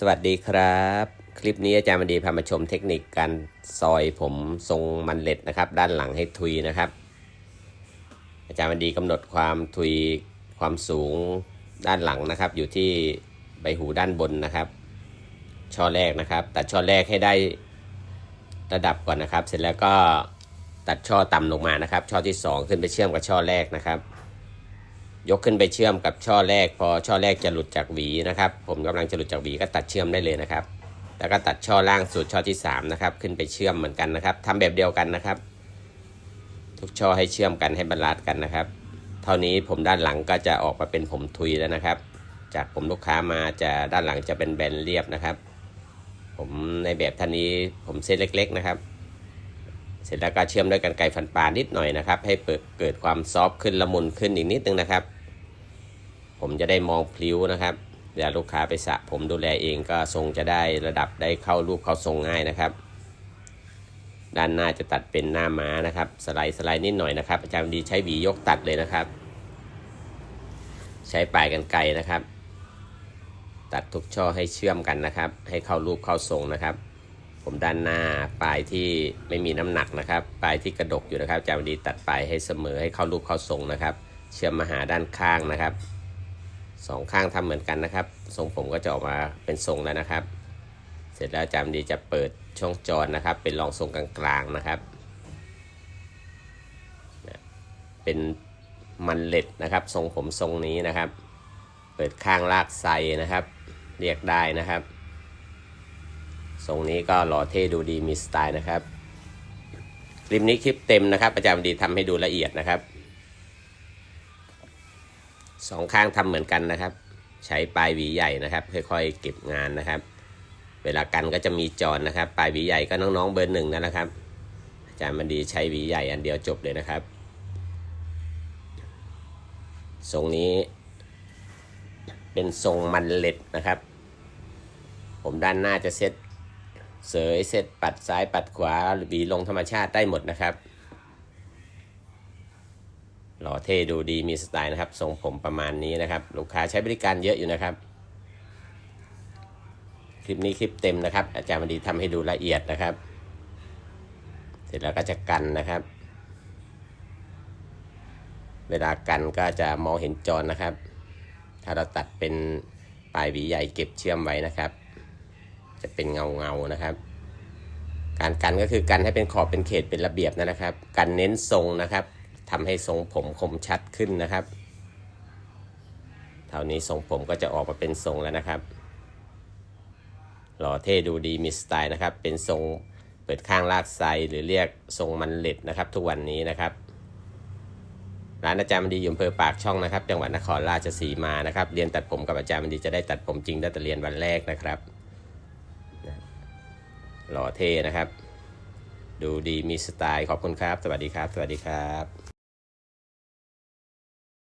สวัสดีครับ คลิปนี้อาจารย์มันดีพามาชมเทคนิคการซอยผมทรงมันเล็ดนะครับ ด้านหลังให้ทุยนะครับ อาจารย์มันดีกำหนดความทุยความสูงด้านหลังนะครับ อยู่ที่ใบหูด้านบนนะครับ ช่อแรกนะครับ ตัดช่อแรกให้ได้ระดับก่อนนะครับ เสร็จแล้วก็ตัดช่อต่ำลงมานะครับ ช่อที่สองขึ้นไปเชื่อมกับช่อแรกนะครับ ยกขึ้นไปเชื่อมกับช่อแรก พอช่อแรกจะหลุดจากหวีนะครับ ผมกำลังจะหลุดจากหวีก็ตัดเชื่อมได้เลยนะครับ แล้วก็ตัดช่อล่างสุดช่อที่3นะครับขึ้นไปเชื่อมเหมือนกันนะครับทำแบบเดียวกันนะครับ ทุกช่อให้เชื่อมกันให้บรรลัดกันนะครับ เท่านี้ผมด้านหลังก็จะออกมาเป็นผมทุยแล้วนะครับ จากผมลูกค้ามาจะด้านหลังจะเป็นแบนเรียบนะครับ ผมในแบบท่านนี้ผมเส้นเล็ก ๆนะครับเสร็จแล้วก็เชื่อมด้วยกันไกฟันปลานิดหน่อยนะครับ ให้เปิดเกิดความซอฟต์ขึ้นละมุนขึ้นอีกนิดนึงนะครับ ผมจะได้มองพลิ้วนะครับเวลาลูกค้าไปสระผมดูแลเองก็ทรงจะได้ระดับได้เข้ารูปเข้าทรงง่ายนะครับ ด้านหน้าจะตัดเป็นหน้าม้านะครับ สไลด์สไลด์นิดหน่อยนะครับอาจารย์ดีใช้หวียกตัดเลยนะครับ ใช้ปลายกันไกรนะครับ ตัดทุกช่อให้เชื่อมกันนะครับ ให้เข้ารูปเข้าทรงนะครับ ผมด้านหน้าปลายที่ไม่มีน้ำหนักนะครับ ปลายที่กระดกอยู่นะครับอาจารย์ดีตัดปลายให้เสมอให้เข้ารูปเข้าทรงนะครับ เชื่อมมาหาด้านข้างนะครับ สองข้างทำเหมือนกันนะครับ ทรงผมก็จะออกมาเป็นทรงแล้วนะครับ เสร็จแล้วจารย์ดีจะเปิดช่องจรนะครับ เป็นรองทรงกลางๆนะครับ เป็นมันเล็ดนะครับ ทรงผมทรงนี้นะครับ เปิดข้างลากไซนะครับ เรียกได้นะครับ ทรงนี้ก็หล่อเท่ดูดีมีสไตล์นะครับคลิปนี้คลิปเต็มนะครับอาจารย์ดีทำให้ดูละเอียดนะครับ สองข้างทำเหมือนกันนะครับ ใช้ปลายหวีใหญ่นะครับ ค่อยๆ เก็บงานนะครับ เวลากันก็จะมีจอนนะครับ ปลายหวีใหญ่ก็น้องๆเบอร์หนึ่งนั่นแหละครับอาจารย์มันดีใช้หวีใหญ่อันเดียวจบเลยนะครับทรงนี้ เป็นทรงมันเล็ดนะครับ ผมด้านหน้าจะเซตเสยเซตปัดซ้ายปัดขวาหรือหวีลงธรรมชาติได้หมดนะครับ หล่อเท่ดูดีมีสไตล์นะครับทรงผมประมาณนี้นะครับ ลูกค้าใช้บริการเยอะอยู่นะครับ คลิปนี้คลิปเต็มนะครับ อาจารย์มันดีทำให้ดูละเอียดนะครับ เสร็จแล้วก็จะกันนะครับ เวลากันก็จะมองเห็นจอนะครับ ถ้าเราตัดเป็นปลายหวีใหญ่เก็บเชื่อมไว้นะครับ จะเป็นเงาเงานะครับ การกันก็คือกันให้เป็นขอบเป็นเขตเป็นระเบียบนะครับ กันเน้นทรงนะครับ ทำให้ทรงผมคมชัดขึ้นนะครับเท่านี้ทรงผมก็จะออกมาเป็นทรงแล้วนะครับ หล่อเท่ดูดีมีสไตล์นะครับ เป็นทรงเปิดข้างลากไซหรือเรียกทรงมันเล็ดนะครับ ทุกวันนี้นะครับ ร้านอาจารย์มันดีอยู่อำเภอปากช่องนะครับ จังหวัดนครราชสีมานะครับ เรียนตัดผมกับอาจารย์มันดีจะได้ตัดผมจริงได้แต่เรียนวันแรกนะครับ หล่อเท่นะครับ ดูดีมีสไตล์ขอบคุณครับ สวัสดีครับ สวัสดีครับ